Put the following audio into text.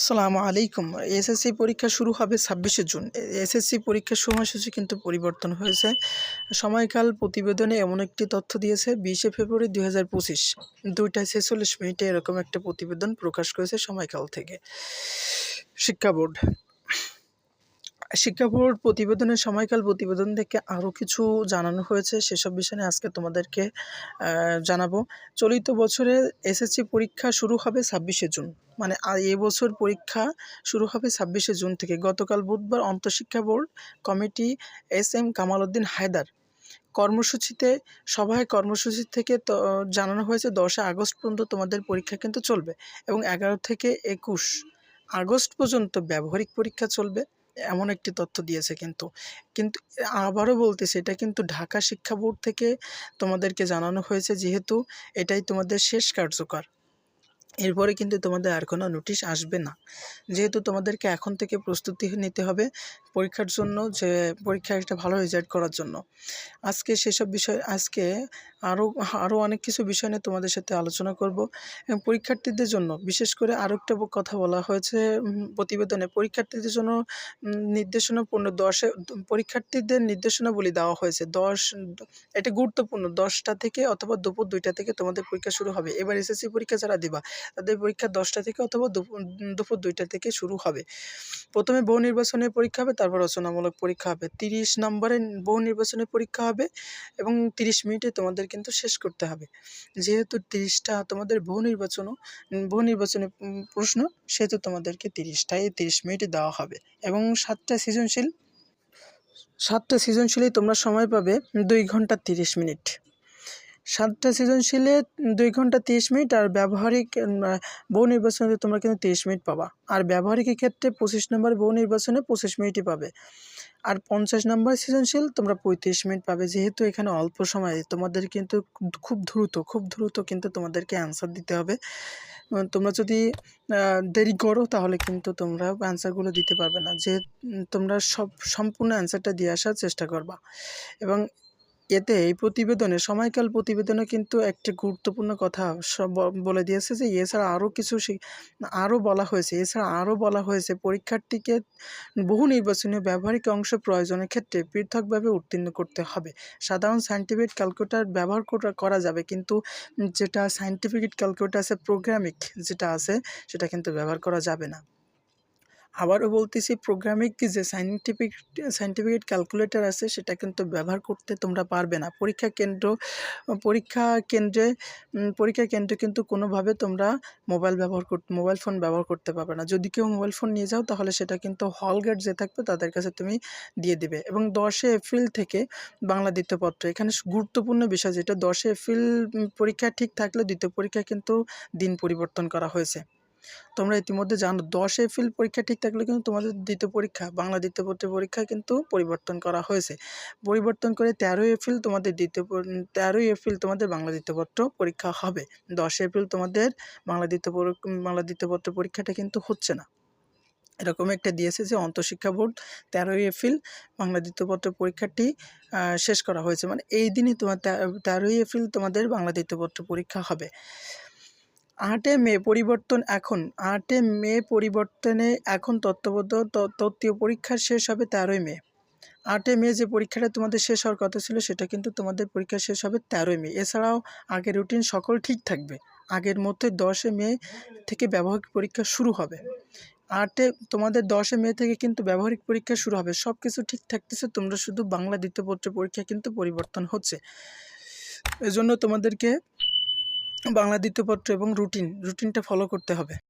আসসালামু আলাইকুম। এসএসসি পরীক্ষা শুরু হবে ছাব্বিশে জুন। এসএসসি পরীক্ষার সময়সূচি কিন্তু পরিবর্তন হয়েছে। সময়কাল প্রতিবেদনে এমন একটি তথ্য দিয়েছে, বিশে ফেব্রুয়ারি দুই হাজার পঁচিশ। দুইটায় ছেচল্লিশ মিনিটে এরকম একটা প্রতিবেদন প্রকাশ করেছে সময়কাল থেকে। শিক্ষা বোর্ড। শিক্ষা বোর্ড প্রতিবেদনের সময়কাল প্রতিবেদন থেকে আরও কিছু জানানো হয়েছে, সেসব বিষয় নিয়ে আজকে তোমাদেরকে জানাব। চলিত বছরে এসএসসি পরীক্ষা শুরু হবে ছাব্বিশে জুন। মানে এবছর পরীক্ষা শুরু হবে ছাব্বিশে জুন থেকে। গতকাল বুধবার অন্তঃশিক্ষা board committee S M Kamal Uddin Haider কর্মসূচিতে, সভায় কর্মসূচি থেকে তো, জানানো হয়েছে দশই আগস্ট পর্যন্ত তোমাদের পরীক্ষা কিন্তু চলবে এবং এগারো থেকে একুশ আগস্ট পর্যন্ত ব্যবহারিক পরীক্ষা চলবে। এমন একটি তথ্য দিয়েছে কিন্তু। কিন্তু আবারও বলতেছি, এটা কিন্তু ঢাকা শিক্ষা বোর্ড থেকে তোমাদেরকে জানানো হয়েছে যেহেতু এটাই তোমাদের শেষ কার্যকর। এরপরে কিন্তু তোমাদের আর কোনো নোটিশ আসবে না। যেহেতু তোমাদেরকে এখন থেকে প্রস্তুতি নিতে হবে পরীক্ষার জন্য যে পরীক্ষা একটা ভালো রেজাল্ট করার জন্য। আজকে সেসব বিষয়, আজকে আরও আরও অনেক কিছু বিষয় নিয়ে তোমাদের সাথে আলোচনা করব। এবং পরীক্ষার্থীদের জন্য বিশেষ করে আরও একটা কথা বলা হয়েছে প্রতিবেদনে। পরীক্ষার্থীদের জন্য নির্দেশনা পূর্ণ দশে, পরীক্ষার্থীদের নির্দেশনাবলী দেওয়া হয়েছে। দশ, এটা গুরুত্বপূর্ণ। দশটা থেকে অথবা দুপুর দুইটা থেকে তোমাদের পরীক্ষা শুরু হবে। এবার এসএসসি পরীক্ষা যারা দিবা, তাদের পরীক্ষা দশটা থেকে অথবা দুপুর দুপুর দুইটা থেকে শুরু হবে। প্রথমে বহু নির্বাচনের পরীক্ষা হবে তারপর রচনামূলক পরীক্ষা হবে। তিরিশ নম্বরের বহু নির্বাচনের পরীক্ষা হবে এবং তিরিশ মিনিটে তোমাদের কিন্তু শেষ করতে হবে। যেহেতু তিরিশটা তোমাদের বহু নির্বাচনও, বহু নির্বাচনের প্রশ্ন, সেহেতু তোমাদেরকে তিরিশটাই তিরিশ মিনিটে দেওয়া হবে এবং সাতটা সৃজনশীল, সাতটা সৃজনশীলেই তোমরা সময় পাবে দুই ঘণ্টা তিরিশ মিনিট। সাতটা সৃজনশীলে দুই ঘণ্টা তিরিশ মিনিট আর ব্যবহারিক বহু নির্বাচনে তোমরা কিন্তু তিরিশ মিনিট পাবা। আর ব্যবহারিকের ক্ষেত্রে পঁচিশ নম্বর বহু নির্বাচনে পঁচিশ মিনিটই পাবে। আর পঞ্চাশ নম্বর সৃজনশীল তোমরা পঁয়ত্রিশ মিনিট পাবে। যেহেতু এখানে অল্প সময়ে, তোমাদের কিন্তু খুব দ্রুত খুব দ্রুত কিন্তু তোমাদেরকে অ্যান্সার দিতে হবে। তোমরা যদি দেরি করো তাহলে কিন্তু তোমরা অ্যান্সারগুলো দিতে পারবে না। যে তোমরা সব, সম্পূর্ণ অ্যান্সারটা দিয়ে আসার চেষ্টা করবা। এবং এতে এই প্রতিবেদনে সময়কাল প্রতিবেদনে কিন্তু একটি গুরুত্বপূর্ণ কথা বলে দিয়েছে যে, এছাড়া আরও কিছু আরও বলা হয়েছে। এছাড়া আরও বলা হয়েছে, পরীক্ষার্থীকে বহু নির্বাচনীয় ব্যবহারিক অংশ প্রয়োজনের ক্ষেত্রে পৃথকভাবে উত্তীর্ণ করতে হবে। সাধারণ সাইন্টিফিক ক্যালকুলেটার ব্যবহার করা যাবে, কিন্তু যেটা সাইন্টিফিক ক্যালকুলেটার আছে, প্রোগ্রামিক যেটা আছে, সেটা কিন্তু ব্যবহার করা যাবে না। আবারও বলতেছি প্রোগ্রামিক যে সাইন্টিফিক সাইন্টিফিক ক্যালকুলেটর আছে, সেটা কিন্তু ব্যবহার করতে তোমরা পারবে না। পরীক্ষা কেন্দ্র, পরীক্ষা কেন্দ্রে পরীক্ষা কেন্দ্রে কিন্তু কোনোভাবে তোমরা মোবাইল ব্যবহার কর মোবাইল ফোন ব্যবহার করতে পারবে না। যদি কেউ মোবাইল ফোন নিয়ে যাও, তাহলে সেটা কিন্তু হল গেট যে থাকবে, তাদের কাছে তুমি দিয়ে দিবে। এবং দশে এপ্রিল থেকে বাংলা দ্বিতীয়পত্র এখানে গুরুত্বপূর্ণ বিষয় যেটা দশে এপ্রিল পরীক্ষা ঠিক থাকলে দ্বিতীয় পরীক্ষা কিন্তু দিন পরিবর্তন করা হয়েছে। তোমরা ইতিমধ্যে জানো, দশ এপ্রিল পরীক্ষা ঠিক থাকলে কিন্তু তোমাদের দ্বিতীয় পরীক্ষা, বাংলা দ্বিতীয় পত্রের পরীক্ষা কিন্তু পরিবর্তন করা হয়েছে। পরিবর্তন করে তেরোই এপ্রিল তোমাদের দ্বিতীয় তেরোই এপ্রিল তোমাদের বাংলা দ্বিতীয় পত্র পরীক্ষা হবে। দশ এপ্রিল তোমাদের বাংলা দ্বিতীয় বাংলা দ্বিতীয় পত্র পরীক্ষাটা কিন্তু হচ্ছে না। এরকম একটা দিয়েছে যে অন্তঃশিক্ষা বোর্ড, তেরোই এপ্রিল বাংলা দ্বিতীয় পত্র পরীক্ষাটি শেষ করা হয়েছে। মানে এই দিনই তোমার তেরোই এপ্রিল তোমাদের বাংলা দ্বিতীয় পত্র পরীক্ষা হবে। আটে মে পরিবর্তন এখন। আটে মে পরিবর্তনে এখন তত্ত্ববদ্ধ তত্ত্বীয় পরীক্ষা শেষ হবে তেরোই মে। আটে মে যে পরীক্ষাটা তোমাদের শেষ হওয়ার কথা ছিল, সেটা কিন্তু তোমাদের পরীক্ষা শেষ হবে তেরোই মে। এছাড়াও আগের রুটিন সকল ঠিক থাকবে। আগের মধ্যে দশে মে থেকে ব্যবহারিক পরীক্ষা শুরু হবে। আটে তোমাদের দশে মে থেকে কিন্তু ব্যবহারিক পরীক্ষা শুরু হবে। সব কিছু ঠিক থাকতেছে, তোমরা শুধু বাংলা দ্বিতীয় পত্রের পরীক্ষা কিন্তু পরিবর্তন হচ্ছে। এজন্য তোমাদেরকে বাংলা দ্বিতীয় পত্র এবং রুটিন রুটিনটা ফলো করতে হবে।